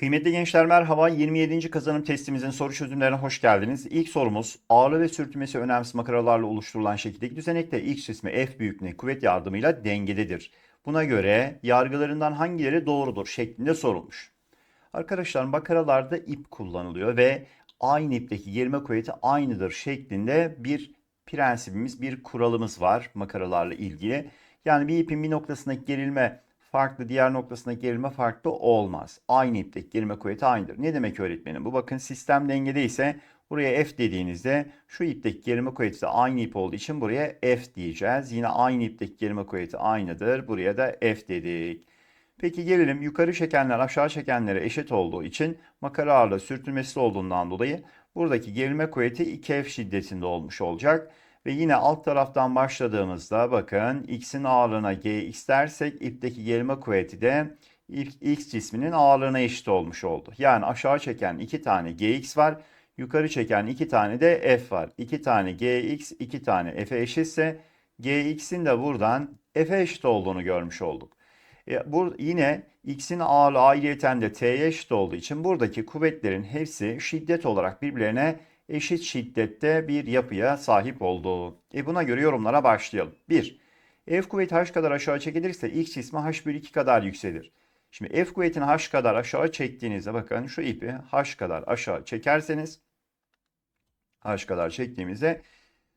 Kıymetli gençler merhaba. 27. kazanım testimizin soru çözümlerine hoş geldiniz. İlk sorumuz ağırlığı ve sürtünmesi önemsiz makaralarla oluşturulan şekildeki düzenekte X cismi F büyüklüğüne kuvvet yardımıyla dengededir. Buna göre yargılarından hangileri doğrudur şeklinde sorulmuş. Arkadaşlar makaralarda ip kullanılıyor ve aynı ipteki gerilme kuvveti aynıdır şeklinde bir prensibimiz, bir kuralımız var makaralarla ilgili. Yani bir ipin bir noktasındaki gerilme farklı, diğer noktasındaki gerilme farklı olmaz. Aynı ipteki gerilme kuvveti aynıdır. Ne demek öğretmenim? Bu bakın sistem dengede ise buraya F dediğinizde şu ipteki gerilme kuvveti de aynı ip olduğu için buraya F diyeceğiz. Yine aynı ipteki gerilme kuvveti aynıdır. Buraya da F dedik. Peki gelelim yukarı çekenler aşağı çekenlere eşit olduğu için makara ağırlığı sürtünmesi olduğundan dolayı buradaki gerilme kuvveti 2F şiddetinde olmuş olacak. Ve yine alt taraftan başladığımızda bakın x'in ağırlığına gx dersek ipteki gerilme kuvveti de x cisminin ağırlığına eşit olmuş oldu. Yani aşağı çeken 2 tane gx var. Yukarı çeken 2 tane de f var. 2 tane gx 2 tane f'e eşitse gx'in de buradan f'e eşit olduğunu görmüş olduk. E, bu yine x'in ağırlığı ayrıyeten de t'ye eşit olduğu için buradaki kuvvetlerin hepsi şiddet olarak birbirlerine eşit şiddette bir yapıya sahip oldu. E buna göre yorumlara başlayalım. 1. F kuvveti h kadar aşağı çekilirse x cismi h bölü 2 kadar yükselir. Şimdi F kuvvetini h kadar aşağı çektiğinizde bakın şu ipi h kadar aşağı çekerseniz h kadar çektiğimizde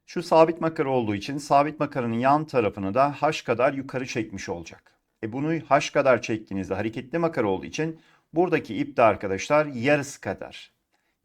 şu sabit makara olduğu için sabit makaranın yan tarafını da h kadar yukarı çekmiş olacak. E bunu h kadar çektiğinizde hareketli makara olduğu için buradaki ip de arkadaşlar yarısı kadar.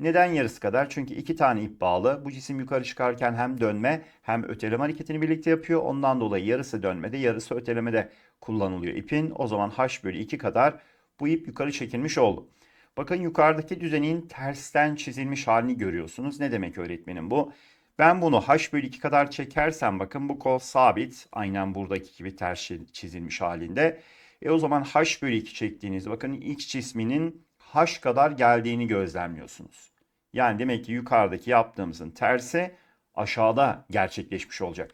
Neden yarısı kadar? Çünkü iki tane ip bağlı. Bu cisim yukarı çıkarken hem dönme hem öteleme hareketini birlikte yapıyor. Ondan dolayı yarısı dönmede yarısı ötelemede kullanılıyor ipin. O zaman h bölü 2 kadar bu ip yukarı çekilmiş oldu. Bakın yukarıdaki düzeneğin tersten çizilmiş halini görüyorsunuz. Ne demek öğretmenim bu? Ben bunu h bölü 2 kadar çekersem bakın bu kol sabit. Aynen buradaki gibi ters çizilmiş halinde. E o zaman h bölü 2 çektiğinizde bakın x cisminin h kadar geldiğini gözlemliyorsunuz. Yani demek ki yukarıdaki yaptığımızın tersi aşağıda gerçekleşmiş olacak.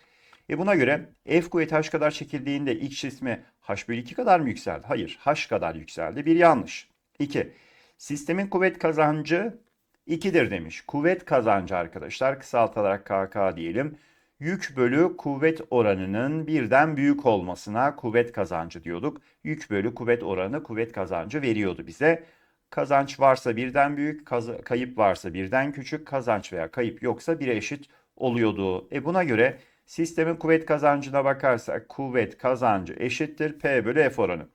E buna göre F kuvveti h kadar çekildiğinde x cismi h bölü 2 kadar mı yükseldi? Hayır, h kadar yükseldi. Bir yanlış. 2. Sistemin kuvvet kazancı 2'dir demiş. Kuvvet kazancı arkadaşlar kısaltarak KK diyelim. Yük bölü kuvvet oranının birden büyük olmasına kuvvet kazancı diyorduk. Yük bölü kuvvet oranı kuvvet kazancı veriyordu bize. Kazanç varsa birden büyük, kayıp varsa birden küçük, kazanç veya kayıp yoksa 1'e eşit oluyordu. E buna göre sistemin kuvvet kazancına bakarsak kuvvet kazancı eşittir P bölü F oranı.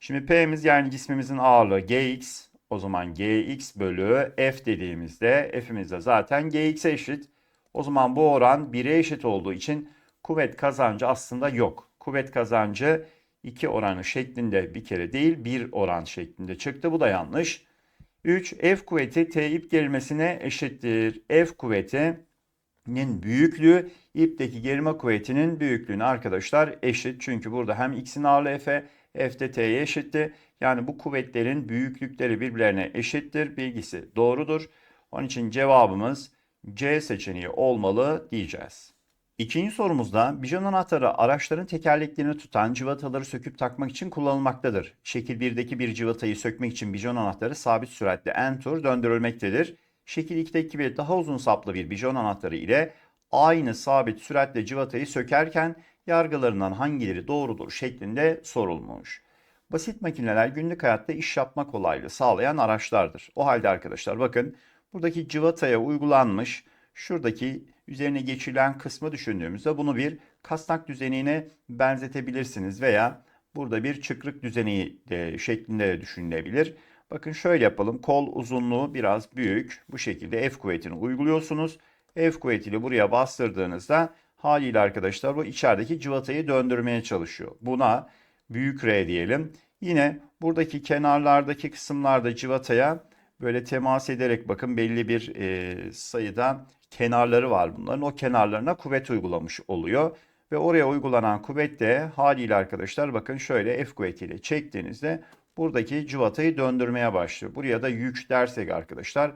Şimdi P'miz yani cismimizin ağırlığı Gx. O zaman Gx bölü F dediğimizde F'imiz de zaten Gx'e eşit. O zaman bu oran 1'e eşit olduğu için kuvvet kazancı aslında yok. Kuvvet kazancı 2 oranı şeklinde bir kere değil 1 oran şeklinde çıktı. Bu da yanlış. 3. F kuvveti T ip gerilmesine eşittir. F kuvvetinin büyüklüğü ipteki gerilme kuvvetinin büyüklüğüne arkadaşlar eşit. Çünkü burada hem x'in ağırlığı F'e F de T'ye eşitti. Yani bu kuvvetlerin büyüklükleri birbirlerine eşittir. Bilgisi doğrudur. Onun için cevabımız C seçeneği olmalı diyeceğiz. İkinci sorumuzda bijon anahtarı araçların tekerleklerini tutan cıvataları söküp takmak için kullanılmaktadır. Şekil 1'deki bir cıvatayı sökmek için bijon anahtarı sabit süratle en tur döndürülmektedir. Şekil 2'deki bir daha uzun saplı bir bijon anahtarı ile aynı sabit süratle cıvatayı sökerken yargılarından hangileri doğrudur şeklinde sorulmuş. Basit makineler günlük hayatta iş yapma kolaylığı sağlayan araçlardır. O halde arkadaşlar bakın buradaki cıvataya uygulanmış şuradaki üzerine geçilen kısmı düşündüğümüzde bunu bir kasnak düzenine benzetebilirsiniz veya burada bir çıkrık düzeneği de şeklinde de düşünülebilir. Bakın şöyle yapalım. Kol uzunluğu biraz büyük. Bu şekilde F kuvvetini uyguluyorsunuz. F kuvvetiyle buraya bastırdığınızda haliyle arkadaşlar bu içerideki cıvatayı döndürmeye çalışıyor. Buna büyük R diyelim. Yine buradaki kenarlardaki kısımlarda cıvataya böyle temas ederek bakın belli bir e, sayıda kenarları var bunların. O kenarlarına kuvvet uygulamış oluyor. Ve oraya uygulanan kuvvet de haliyle arkadaşlar bakın şöyle F kuvvetiyle çektiğinizde buradaki cıvatayı döndürmeye başlıyor. Buraya da yük dersek arkadaşlar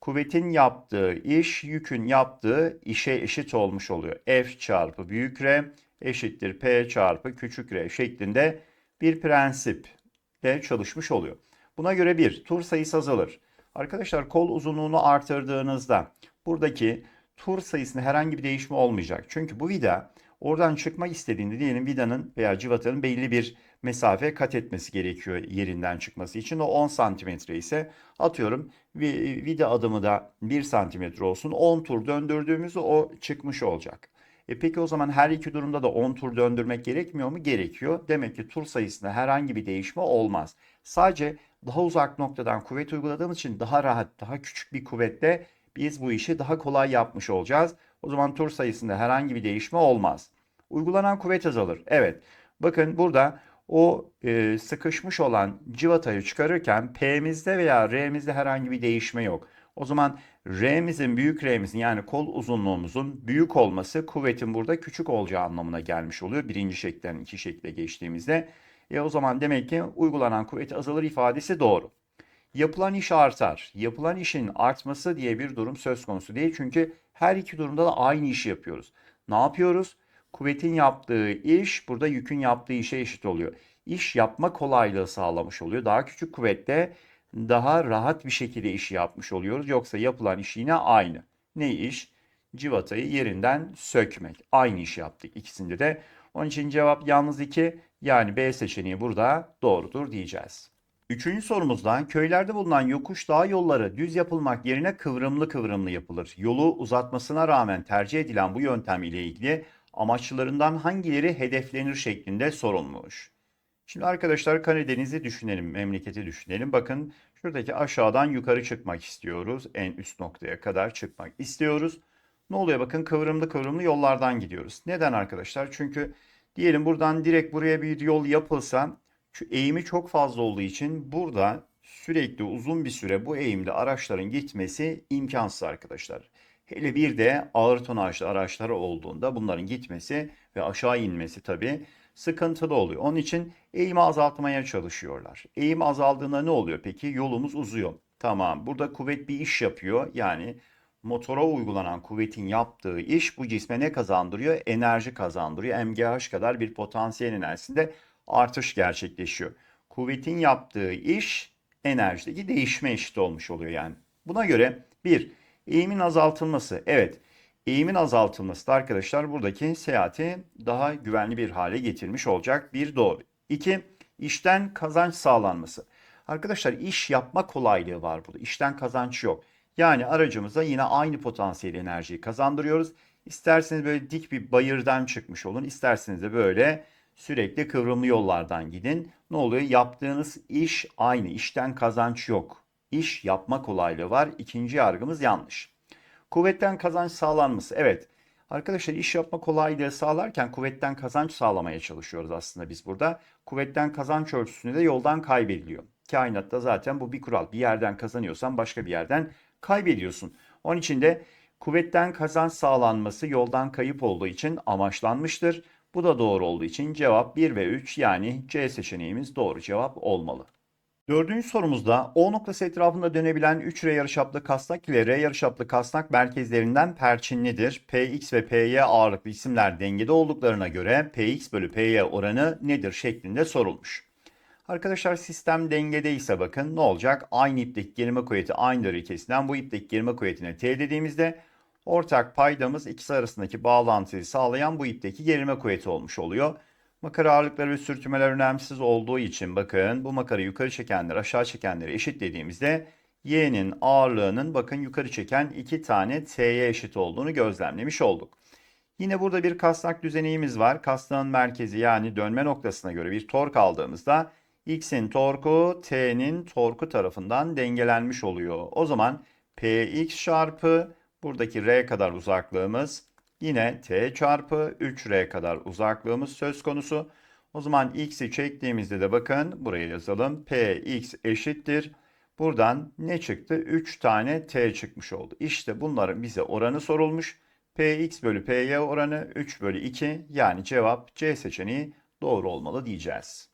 kuvvetin yaptığı iş yükün yaptığı işe eşit olmuş oluyor. F çarpı büyük R eşittir P çarpı küçük R şeklinde bir prensiple çalışmış oluyor. Buna göre bir, tur sayısı azalır. Arkadaşlar kol uzunluğunu artırdığınızda buradaki tur sayısında herhangi bir değişme olmayacak. Çünkü bu vida oradan çıkmak istediğinde diyelim vidanın veya civatanın belli bir mesafe kat etmesi gerekiyor yerinden çıkması için. O 10 santimetre ise atıyorum vi- vida adımı da 1 santimetre olsun. 10 tur döndürdüğümüzde o çıkmış olacak. E peki o zaman her iki durumda da 10 tur döndürmek gerekmiyor mu? Gerekiyor. Demek ki tur sayısında herhangi bir değişme olmaz. Sadece daha uzak noktadan kuvvet uyguladığımız için daha rahat, daha küçük bir kuvvetle biz bu işi daha kolay yapmış olacağız. O zaman tur sayısında herhangi bir değişme olmaz. Uygulanan kuvvet azalır. Evet. Bakın burada o e, sıkışmış olan civatayı çıkarırken P'mizde veya R'mizde herhangi bir değişme yok. O zaman R'mizin büyük R'mizin yani kol uzunluğumuzun büyük olması kuvvetin burada küçük olacağı anlamına gelmiş oluyor. Birinci şekilden iki şekle geçtiğimizde. E o zaman demek ki uygulanan kuvvet azalır ifadesi doğru. Yapılan iş artar. Yapılan işin artması diye bir durum söz konusu değil. Çünkü her iki durumda da aynı işi yapıyoruz. Ne yapıyoruz? Kuvvetin yaptığı iş burada yükün yaptığı işe eşit oluyor. İş yapma kolaylığı sağlamış oluyor. Daha küçük kuvvetle daha rahat bir şekilde işi yapmış oluyoruz. Yoksa yapılan iş yine aynı. Ne iş? Civatayı yerinden sökmek. Aynı işi yaptık ikisinde de. Onun için cevap yalnız 2 yani B seçeneği burada doğrudur diyeceğiz. Üçüncü sorumuzda köylerde bulunan yokuş dağ yolları düz yapılmak yerine kıvrımlı kıvrımlı yapılır. Yolu uzatmasına rağmen tercih edilen bu yöntem ile ilgili amaçlarından hangileri hedeflenir şeklinde sorulmuş. Şimdi arkadaşlar Karadeniz'i düşünelim, memleketi düşünelim. Bakın şuradaki aşağıdan yukarı çıkmak istiyoruz. En üst noktaya kadar çıkmak istiyoruz. Ne oluyor? Bakın kıvrımlı kıvrımlı yollardan gidiyoruz. Neden arkadaşlar? Çünkü diyelim buradan direkt buraya bir yol yapılsa şu eğimi çok fazla olduğu için burada sürekli uzun bir süre bu eğimde araçların gitmesi imkansız arkadaşlar. Hele bir de ağır tonajlı araçlar olduğunda bunların gitmesi ve aşağı inmesi tabii sıkıntılı oluyor. Onun için eğimi azaltmaya çalışıyorlar. Eğim azaldığında ne oluyor peki? Yolumuz uzuyor. Tamam burada kuvvet bir iş yapıyor. Yani motora uygulanan kuvvetin yaptığı iş bu cisme ne kazandırıyor? Enerji kazandırıyor. MGH kadar bir potansiyel enerjisinde artış gerçekleşiyor. Kuvvetin yaptığı iş enerjideki değişme eşit olmuş oluyor yani. Buna göre bir eğimin azaltılması. Evet eğimin azaltılması da arkadaşlar buradaki seyahati daha güvenli bir hale getirmiş olacak. Bir doğru. İki işten kazanç sağlanması. Arkadaşlar iş yapma kolaylığı var burada. İşten kazanç yok. Yani aracımıza yine aynı potansiyel enerjiyi kazandırıyoruz. İsterseniz böyle dik bir bayırdan çıkmış olun. isterseniz de böyle sürekli kıvrımlı yollardan gidin. Ne oluyor? Yaptığınız iş aynı. İşten kazanç yok. İş yapma kolaylığı var. İkinci yargımız yanlış. Kuvvetten kazanç sağlanması. Evet. Arkadaşlar iş yapma kolaylığı sağlarken kuvvetten kazanç sağlamaya çalışıyoruz aslında biz burada. Kuvvetten kazanç ölçüsünde de yoldan kaybediliyor. Kainatta zaten bu bir kural. Bir yerden kazanıyorsan başka bir yerden kaybediyorsun. Onun için de kuvvetten kazanç sağlanması yoldan kayıp olduğu için amaçlanmıştır. Bu da doğru olduğu için cevap 1 ve 3 yani C seçeneğimiz doğru cevap olmalı. Dördüncü sorumuzda O noktası etrafında dönebilen 3 R yarıçaplı kasnak ile R yarıçaplı kasnak merkezlerinden perçinlidir. Px ve Py ağırlıklı isimler dengede olduklarına göre Px bölü Py oranı nedir şeklinde sorulmuş. Arkadaşlar sistem dengedeyse bakın ne olacak? Aynı ipteki gerilme kuvveti aynıdır ilkesinden bu ipteki gerilme kuvvetine T dediğimizde ortak paydamız ikisi arasındaki bağlantıyı sağlayan bu ipteki gerilme kuvveti olmuş oluyor. Makara ağırlıkları ve sürtünmeler önemsiz olduğu için bakın bu makarayı yukarı çekenler aşağı çekenleri eşit dediğimizde y'nin ağırlığının bakın yukarı çeken iki tane t'ye eşit olduğunu gözlemlemiş olduk. Yine burada bir kasnak düzenimiz var. Kasnağın merkezi yani dönme noktasına göre bir tork aldığımızda x'in torku t'nin torku tarafından dengelenmiş oluyor. O zaman px çarpı buradaki r kadar uzaklığımız Yine t çarpı 3r kadar uzaklığımız söz konusu. O zaman x'i çektiğimizde de bakın buraya yazalım. px eşittir. Buradan ne çıktı? 3 tane t çıkmış oldu. İşte bunların bize oranı sorulmuş. px bölü py oranı 3 bölü 2 yani cevap C seçeneği doğru olmalı diyeceğiz.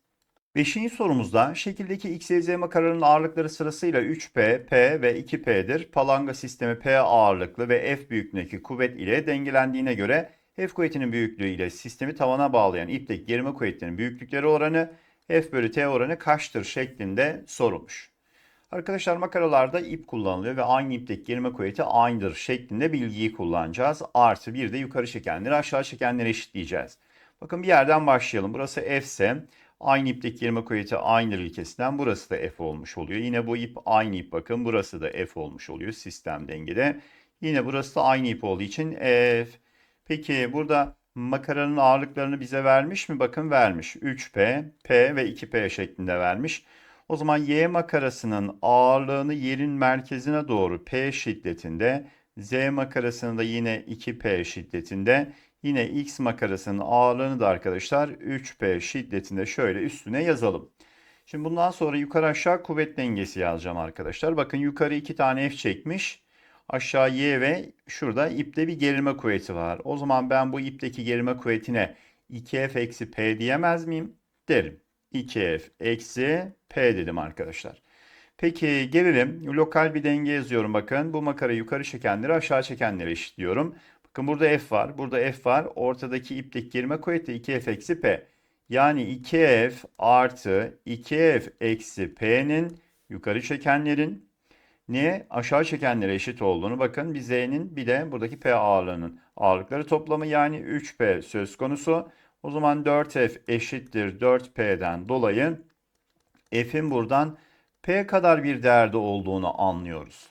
Beşinci sorumuzda şekildeki x, y, z makaranın ağırlıkları sırasıyla 3P, P ve 2P'dir. Palanga sistemi P ağırlıklı ve F büyüklüğündeki kuvvet ile dengelendiğine göre F kuvvetinin büyüklüğü ile sistemi tavana bağlayan ipteki gerilme kuvvetlerinin büyüklükleri oranı F bölü T oranı kaçtır şeklinde sorulmuş. Arkadaşlar makaralarda ip kullanılıyor ve aynı ipteki gerilme kuvveti aynıdır şeklinde bilgiyi kullanacağız. Artı bir de yukarı çekenleri aşağı çekenleri eşitleyeceğiz. Bakın bir yerden başlayalım. Burası F ise aynı ipteki gerilme kuvveti aynıdır ilkesinden burası da F olmuş oluyor. Yine bu ip aynı ip bakın burası da F olmuş oluyor sistem dengede. Yine burası da aynı ip olduğu için F. Peki burada makaranın ağırlıklarını bize vermiş mi? Bakın vermiş. 3P, P ve 2P şeklinde vermiş. O zaman Y makarasının ağırlığını yerin merkezine doğru P şiddetinde, Z makarasının da yine 2P şiddetinde, yine X makarasının ağırlığını da arkadaşlar 3P şiddetinde şöyle üstüne yazalım. Şimdi bundan sonra yukarı aşağı kuvvet dengesi yazacağım arkadaşlar. Bakın yukarı iki tane F çekmiş. Aşağı Y ve şurada ipte bir gerilme kuvveti var. O zaman ben bu ipteki gerilme kuvvetine 2F eksi P diyemez miyim? Derim. 2F eksi P dedim arkadaşlar. Peki gelelim lokal bir denge yazıyorum bakın. Bu makara yukarı çekenleri aşağı çekenleri eşitliyorum. Bakın burada F var. Burada F var. Ortadaki ipteki gerilme kuvveti 2F eksi P. Yani 2F artı 2F eksi P'nin yukarı çekenlerin ne aşağı çekenlere eşit olduğunu bakın bir Z'nin bir de buradaki P ağırlığının ağırlıkları toplamı yani 3P söz konusu. O zaman 4F eşittir 4P'den dolayı F'in buradan P kadar bir değerde olduğunu anlıyoruz.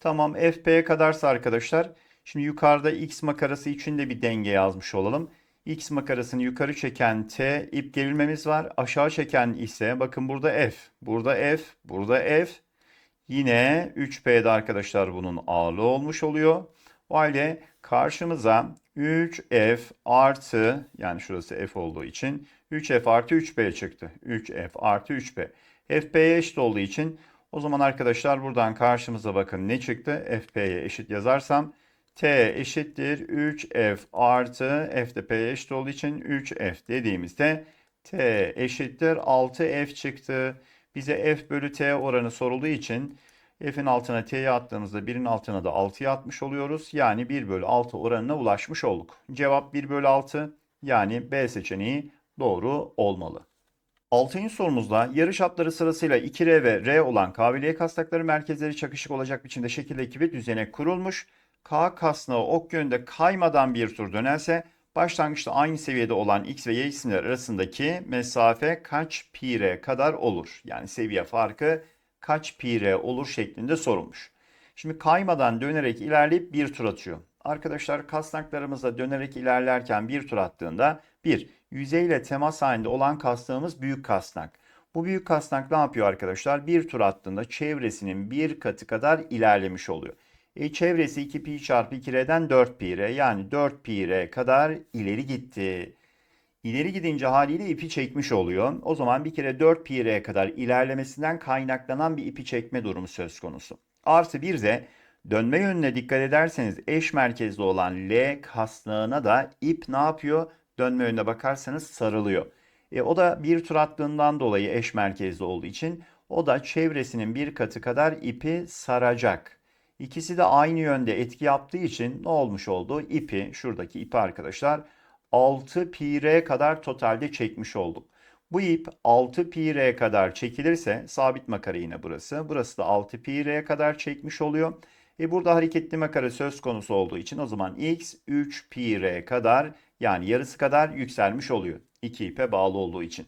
Tamam F P kadarsa arkadaşlar şimdi yukarıda X makarası için de bir denge yazmış olalım. X makarasını yukarı çeken T ip gerilmemiz var. Aşağı çeken ise bakın burada F, burada F, burada F. Yine 3P'de arkadaşlar bunun ağırlığı olmuş oluyor. O halde karşımıza 3F artı yani şurası F olduğu için 3F artı 3P çıktı. 3F artı 3P. FP'ye eşit olduğu için o zaman arkadaşlar buradan karşımıza bakın ne çıktı? FP'ye eşit yazarsam T eşittir 3F artı F de P'ye eşit olduğu için 3F dediğimizde T eşittir 6F çıktı. Bize F bölü T oranı sorulduğu için F'in altına T'yi attığımızda 1'in altına da 6'yı atmış oluyoruz. Yani 1 bölü 6 oranına ulaşmış olduk. Cevap 1 bölü 6 yani B seçeneği doğru olmalı. Altıncı sorumuzda yarış hatları sırasıyla 2R ve R olan kabiliye kasnakları merkezleri çakışık olacak biçimde şekil ekibi düzenek kurulmuş. K kasnağı ok yönünde kaymadan bir tur dönerse başlangıçta aynı seviyede olan X ve Y isimler arasındaki mesafe kaç pi kadar olur? Yani seviye farkı kaç pi olur şeklinde sorulmuş. Şimdi kaymadan dönerek ilerleyip bir tur atıyor. Arkadaşlar kasnaklarımızla dönerek ilerlerken bir tur attığında bir yüzeyle temas halinde olan kasnağımız büyük kasnak. Bu büyük kasnak ne yapıyor arkadaşlar? Bir tur attığında çevresinin bir katı kadar ilerlemiş oluyor. E, çevresi 2 pi çarpı 2r'den 4 pi yani 4 pi kadar ileri gitti. İleri gidince haliyle ipi çekmiş oluyor. O zaman bir kere 4 pi kadar ilerlemesinden kaynaklanan bir ipi çekme durumu söz konusu. Artı bir de dönme yönüne dikkat ederseniz eş merkezli olan L kasnağına da ip ne yapıyor? Dönme yönüne bakarsanız sarılıyor. E, o da bir tur attığından dolayı eş merkezli olduğu için o da çevresinin bir katı kadar ipi saracak. İkisi de aynı yönde etki yaptığı için ne olmuş oldu? İpi, şuradaki ipi arkadaşlar 6 pi r kadar totalde çekmiş olduk. Bu ip 6 pi r kadar çekilirse sabit makara yine burası. Burası da 6 pi r kadar çekmiş oluyor. E burada hareketli makara söz konusu olduğu için o zaman x 3 pi r kadar yani yarısı kadar yükselmiş oluyor. 2 ipe bağlı olduğu için.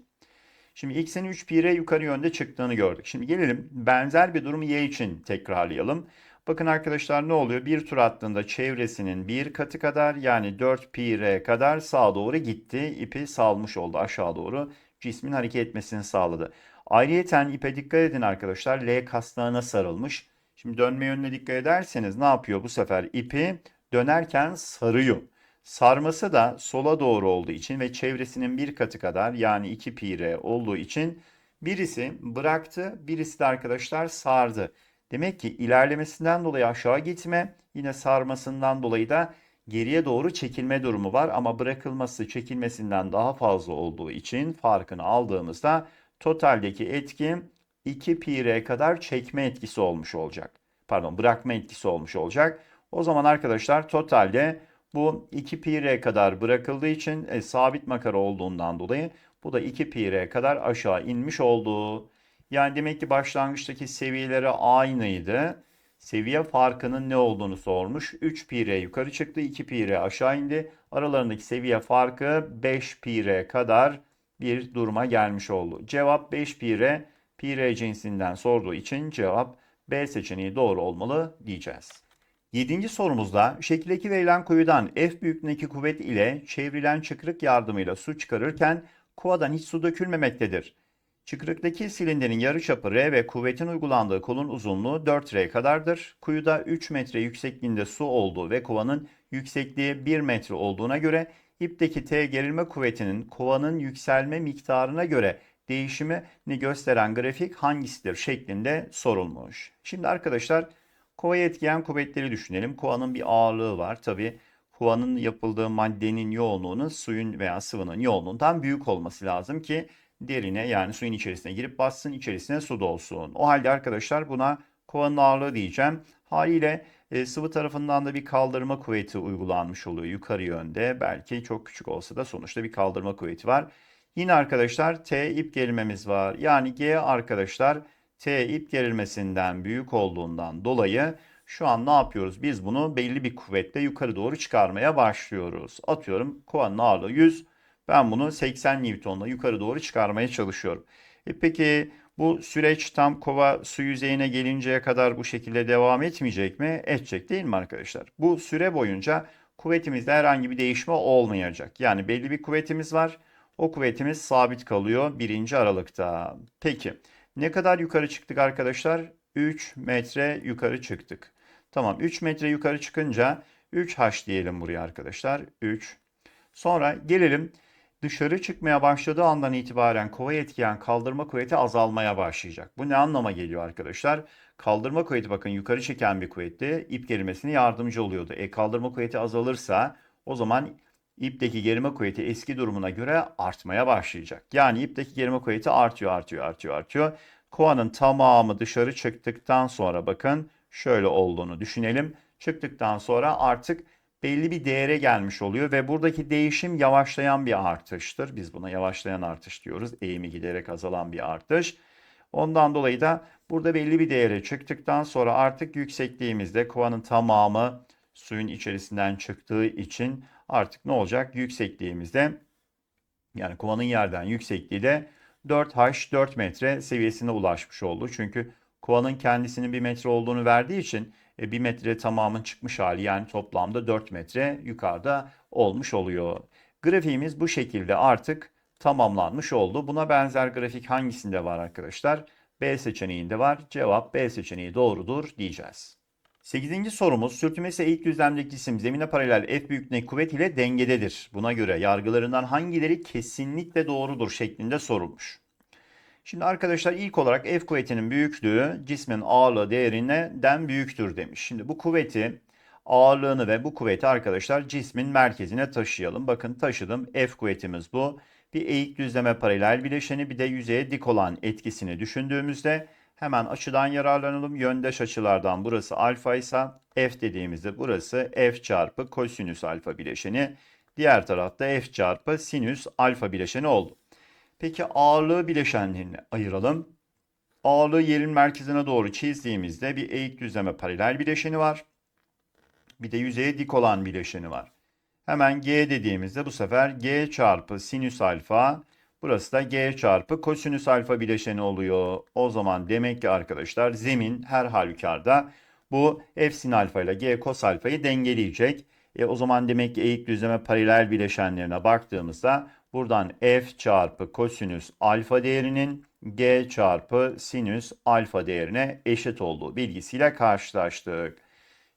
Şimdi x'in 3 pi r yukarı yönde çıktığını gördük. Şimdi gelelim benzer bir durumu y için tekrarlayalım. Bakın arkadaşlar ne oluyor? Bir tur attığında çevresinin bir katı kadar yani 4 pi r kadar sağa doğru gitti. İpi salmış oldu aşağı doğru. Cismin hareket etmesini sağladı. Ayrıyeten ipe dikkat edin arkadaşlar. L kasnağına sarılmış. Şimdi dönme yönüne dikkat ederseniz ne yapıyor bu sefer? İpi dönerken sarıyor. Sarması da sola doğru olduğu için ve çevresinin bir katı kadar yani 2 pi r olduğu için birisi bıraktı, birisi de arkadaşlar sardı. Demek ki ilerlemesinden dolayı aşağı gitme, yine sarmasından dolayı da geriye doğru çekilme durumu var ama bırakılması çekilmesinden daha fazla olduğu için farkını aldığımızda totaldeki etki 2 pi kadar çekme etkisi olmuş olacak. Pardon, bırakma etkisi olmuş olacak. O zaman arkadaşlar totalde bu 2 pi kadar bırakıldığı için e, sabit makara olduğundan dolayı Bu da 2 pi kadar aşağı inmiş oldu. Yani demek ki başlangıçtaki seviyeleri aynıydı. Seviye farkının ne olduğunu sormuş. 3 pi yukarı çıktı, 2 pi aşağı indi. Aralarındaki seviye farkı 5 pi kadar bir duruma gelmiş oldu. Cevap 5 pi r, cinsinden sorduğu için cevap B seçeneği doğru olmalı diyeceğiz. Yedinci sorumuzda şekildeki verilen kuyudan F büyüklüğündeki kuvvet ile çevrilen çıkrık yardımıyla su çıkarırken kovadan hiç su dökülmemektedir. Çıkrıktaki silindirin yarıçapı R ve kuvvetin uygulandığı kolun uzunluğu 4R kadardır. Kuyuda 3 metre yüksekliğinde su olduğu ve kovanın yüksekliği 1 metre olduğuna göre ipteki T gerilme kuvvetinin kovanın yükselme miktarına göre değişimini gösteren grafik hangisidir şeklinde sorulmuş. Şimdi arkadaşlar kovayı etkileyen kuvvetleri düşünelim. Kovanın bir ağırlığı var. Tabi kovanın yapıldığı maddenin yoğunluğunun suyun veya sıvının yoğunluğundan büyük olması lazım ki derine yani suyun içerisine girip bassın içerisine su dolsun. O halde arkadaşlar buna kovanın ağırlığı diyeceğim. Haliyle e, sıvı tarafından da bir kaldırma kuvveti uygulanmış oluyor yukarı yönde. Belki çok küçük olsa da sonuçta bir kaldırma kuvveti var. Yine arkadaşlar T ip gerilmemiz var. Yani G arkadaşlar T ip gerilmesinden büyük olduğundan dolayı şu an ne yapıyoruz? Biz bunu belli bir kuvvetle yukarı doğru çıkarmaya başlıyoruz. Atıyorum kovanın ağırlığı 100. Ben bunu 80 Newton'la yukarı doğru çıkarmaya çalışıyorum. E peki bu süreç tam kova su yüzeyine gelinceye kadar bu şekilde devam etmeyecek mi? Edecek değil mi arkadaşlar? Bu süre boyunca kuvvetimizde herhangi bir değişme olmayacak. Yani belli bir kuvvetimiz var. O kuvvetimiz sabit kalıyor birinci aralıkta. Peki ne kadar yukarı çıktık arkadaşlar? 3 metre yukarı çıktık. Tamam 3 metre yukarı çıkınca 3H diyelim buraya arkadaşlar. 3. Sonra gelelim dışarı çıkmaya başladığı andan itibaren kovaya etkileyen kaldırma kuvveti azalmaya başlayacak. Bu ne anlama geliyor arkadaşlar? Kaldırma kuvveti bakın yukarı çeken bir kuvvetti. İp gerilmesine yardımcı oluyordu. E kaldırma kuvveti azalırsa o zaman ipteki gerilme kuvveti eski durumuna göre artmaya başlayacak. Yani ipteki gerilme kuvveti artıyor, artıyor, artıyor, artıyor. Kovanın tamamı dışarı çıktıktan sonra bakın şöyle olduğunu düşünelim. Çıktıktan sonra artık belli bir değere gelmiş oluyor ve buradaki değişim yavaşlayan bir artıştır. Biz buna yavaşlayan artış diyoruz. Eğimi giderek azalan bir artış. Ondan dolayı da burada belli bir değere çıktıktan sonra artık yüksekliğimizde kovanın tamamı suyun içerisinden çıktığı için artık ne olacak? Yüksekliğimizde yani kovanın yerden yüksekliği de 4H 4 metre seviyesine ulaşmış oldu. Çünkü kovanın kendisinin 1 metre olduğunu verdiği için 1 metre tamamın çıkmış hali yani toplamda 4 metre yukarıda olmuş oluyor. Grafiğimiz bu şekilde artık tamamlanmış oldu. Buna benzer grafik hangisinde var arkadaşlar? B seçeneğinde var. Cevap B seçeneği doğrudur diyeceğiz. 8. sorumuz sürtünmesi eğik düzlemdeki cisim zemine paralel F büyüklüğüne kuvvet ile dengededir. Buna göre yargılarından hangileri kesinlikle doğrudur şeklinde sorulmuş. Şimdi arkadaşlar ilk olarak F kuvvetinin büyüklüğü cismin ağırlığı değerinden büyüktür demiş. Şimdi bu kuvveti ağırlığını ve bu kuvveti arkadaşlar cismin merkezine taşıyalım. Bakın taşıdım F kuvvetimiz bu. Bir eğik düzleme paralel bileşeni bir de yüzeye dik olan etkisini düşündüğümüzde Hemen açıdan yararlanalım. Yöndeş açılardan burası alfa ise f dediğimizde burası f çarpı kosinüs alfa bileşeni. Diğer tarafta f çarpı sinüs alfa bileşeni oldu. Peki ağırlığı bileşenlerini ayıralım. Ağırlığı yerin merkezine doğru çizdiğimizde bir eğik düzleme paralel bileşeni var. Bir de yüzeye dik olan bileşeni var. Hemen g dediğimizde bu sefer g çarpı sinüs alfa Burası da g çarpı kosinüs alfa bileşeni oluyor. O zaman demek ki arkadaşlar zemin her halükarda bu f sin alfa ile g kos alfayı dengeleyecek. E, o zaman demek ki eğik düzleme paralel bileşenlerine baktığımızda buradan f çarpı kosinüs alfa değerinin g çarpı sinüs alfa değerine eşit olduğu bilgisiyle karşılaştık.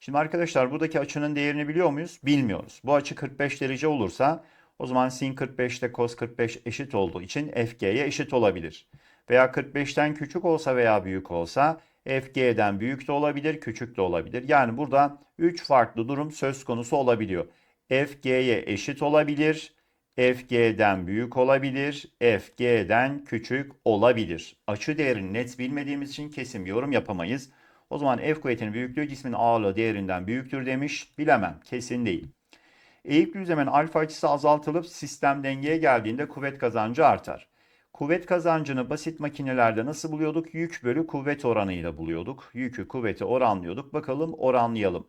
Şimdi arkadaşlar buradaki açının değerini biliyor muyuz? Bilmiyoruz. Bu açı 45 derece olursa o zaman sin 45 ile cos 45 eşit olduğu için FG'ye eşit olabilir. Veya 45'ten küçük olsa veya büyük olsa FG'den büyük de olabilir, küçük de olabilir. Yani burada 3 farklı durum söz konusu olabiliyor. FG'ye eşit olabilir, FG'den büyük olabilir, FG'den küçük olabilir. Açı değerini net bilmediğimiz için kesin bir yorum yapamayız. O zaman F kuvvetinin büyüklüğü cismin ağırlığı değerinden büyüktür demiş. Bilemem, kesin değil. Eğikli düzlemin alfa açısı azaltılıp sistem dengeye geldiğinde kuvvet kazancı artar. Kuvvet kazancını basit makinelerde nasıl buluyorduk? Yük bölü kuvvet oranıyla buluyorduk. Yükü kuvveti oranlıyorduk. Bakalım oranlayalım.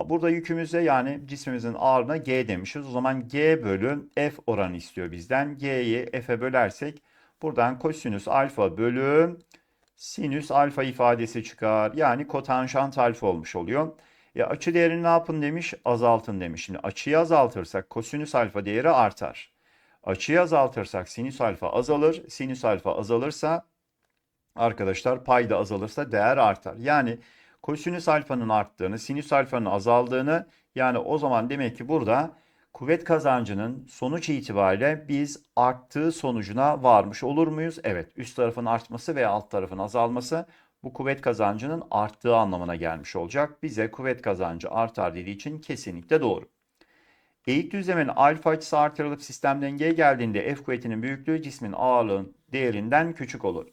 Burada yükümüze yani cismimizin ağırlığına G demişiz. O zaman G bölü F oranı istiyor bizden. G'yi F'e bölersek buradan kosinüs alfa bölü sinüs alfa ifadesi çıkar. Yani kotanjant alfa olmuş oluyor. E açı değerini ne yapın demiş? Azaltın demiş. Şimdi açıyı azaltırsak kosinüs alfa değeri artar. Açıyı azaltırsak sinüs alfa azalır. Sinüs alfa azalırsa arkadaşlar payda azalırsa değer artar. Yani kosinüs alfanın arttığını, sinüs alfanın azaldığını yani o zaman demek ki burada kuvvet kazancının sonuç itibariyle biz arttığı sonucuna varmış olur muyuz? Evet, üst tarafın artması veya alt tarafın azalması bu kuvvet kazancının arttığı anlamına gelmiş olacak. Bize kuvvet kazancı artar dediği için kesinlikle doğru. Eğik düzlemin alfa açısı artırılıp sistem dengeye geldiğinde F kuvvetinin büyüklüğü cismin ağırlığın değerinden küçük olur.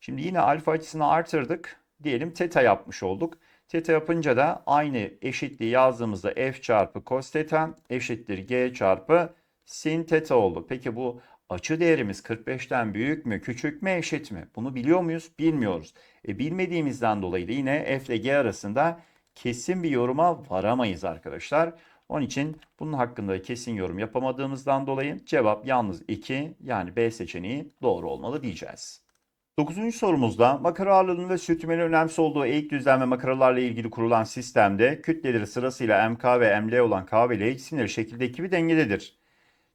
Şimdi yine alfa açısını artırdık. Diyelim teta yapmış olduk. Teta yapınca da aynı eşitliği yazdığımızda f çarpı cos teta eşittir g çarpı sin teta oldu. Peki bu açı değerimiz 45'ten büyük mü, küçük mü, eşit mi? Bunu biliyor muyuz? Bilmiyoruz. E, bilmediğimizden dolayı da yine f ile g arasında kesin bir yoruma varamayız arkadaşlar. Onun için bunun hakkında kesin yorum yapamadığımızdan dolayı cevap yalnız 2 yani B seçeneği doğru olmalı diyeceğiz. 9. sorumuzda makara ağırlığının ve sürtünmenin önemsiz olduğu eğik düzlem ve makaralarla ilgili kurulan sistemde kütleleri sırasıyla MK ve ML olan K ve L cisimleri şekildeki bir dengededir.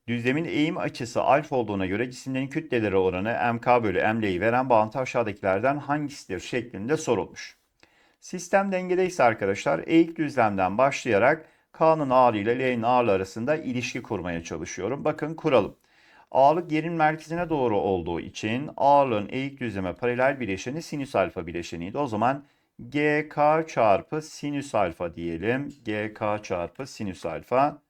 Düzlemin eğim açısı alfa olduğuna göre cisimlerin kütleleri oranı MK bölü ML'yi veren bağıntı aşağıdakilerden hangisidir şeklinde sorulmuş. Sistem dengedeyse arkadaşlar eğik düzlemden başlayarak K'nın ağırlığı ile L'nin ağırlığı arasında ilişki kurmaya çalışıyorum. Bakın kuralım. Ağırlık yerin merkezine doğru olduğu için ağırlığın eğik düzleme paralel bileşeni sinüs alfa bileşeniydi. O zaman GK çarpı sinüs alfa diyelim. GK çarpı sinüs alfa.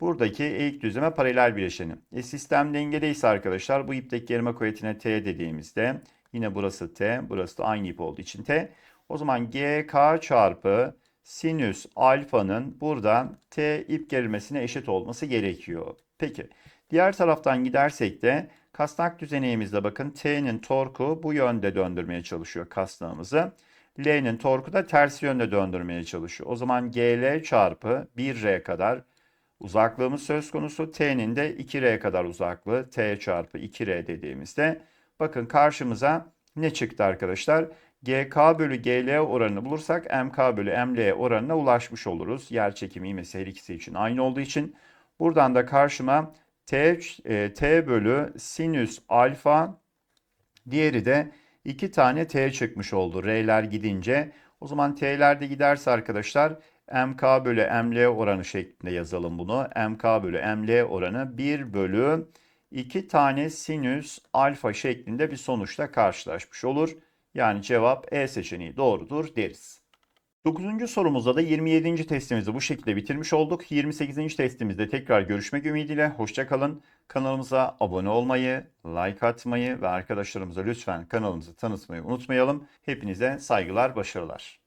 Buradaki eğik düzleme paralel bileşeni. E, sistem dengedeyse arkadaşlar bu ipteki germe kuvvetine T dediğimizde yine burası T, burası da aynı ip olduğu için T. O zaman GK çarpı sinüs alfanın burada T ip gerilmesine eşit olması gerekiyor. Peki. Diğer taraftan gidersek de kasnak düzeneğimizde bakın T'nin torku bu yönde döndürmeye çalışıyor kasnağımızı. L'nin torku da ters yönde döndürmeye çalışıyor. O zaman GL çarpı 1R kadar uzaklığımız söz konusu. T'nin de 2R kadar uzaklığı T çarpı 2R dediğimizde bakın karşımıza ne çıktı arkadaşlar? GK bölü GL oranını bulursak MK bölü ML oranına ulaşmış oluruz. Yer çekimi ivmesi her ikisi için aynı olduğu için. Buradan da karşıma T, e, T bölü sinüs alfa diğeri de iki tane T çıkmış oldu R'ler gidince. O zaman T'ler de giderse arkadaşlar MK bölü ML oranı şeklinde yazalım bunu. MK bölü ML oranı 1 bölü 2 tane sinüs alfa şeklinde bir sonuçla karşılaşmış olur. Yani cevap E seçeneği doğrudur deriz. 9. sorumuzda da 27. testimizi bu şekilde bitirmiş olduk. 28. testimizde tekrar görüşmek ümidiyle. Hoşçakalın. Kanalımıza abone olmayı, like atmayı ve arkadaşlarımıza lütfen kanalımızı tanıtmayı unutmayalım. Hepinize saygılar, başarılar.